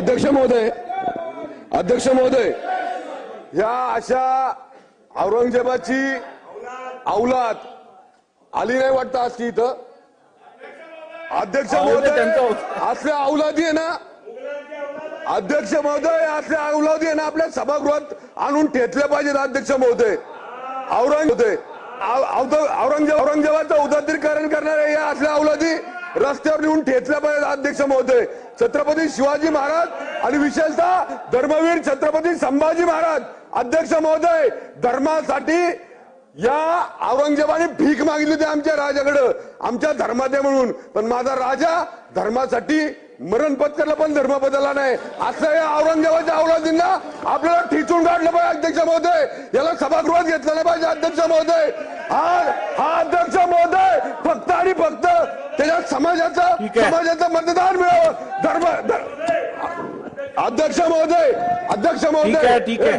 अध्यक्ष महोदय अध्यक्ष महोदय या अशा औरंगजेबाची औलाद आली नाही वाटतं आज इथं? अध्यक्ष महोदय असल्या औलादी. आहे ना? अध्यक्ष महोदय असल्या औलादी आहे ना? आपल्या सभागृहात आणून ठेचले पाहिजेत अध्यक्ष महोदय. औरंग औरंगजेब औरंगजेबाचं उदात्तीकरण करणारे या असल्या औलादी रस्त्यावर येऊन ठेचल्या पाहिजे अध्यक्ष महोदय. छत्रपती शिवाजी महाराज आणि विशेषतः धर्मवीर छत्रपती संभाजी महाराज. अध्यक्ष महोदय धर्मासाठी या औरंगजेबाने भीक मागितली होती आमच्या राजाकडं. आमच्या धर्माचे म्हणून. पण माझा राजा धर्मासाठी मरण पत्करला पण धर्म बदलला नाही. असं या औरंगजेबाच्या औलादींना आपल्याला ठिचून काढलं पाहिजे अध्यक्ष महोदय. याला सभागृहात घेतलं नाही पाहिजे अध्यक्ष महोदय. हा हा अध्यक्ष महोदय फक्त आणि फक्त त्याच्यात समाजाचं ठीक आहे. समाजाचं मतदान मिळावं. धर्म अध्यक्ष महोदय अध्यक्ष महोदय. ठीक आहे.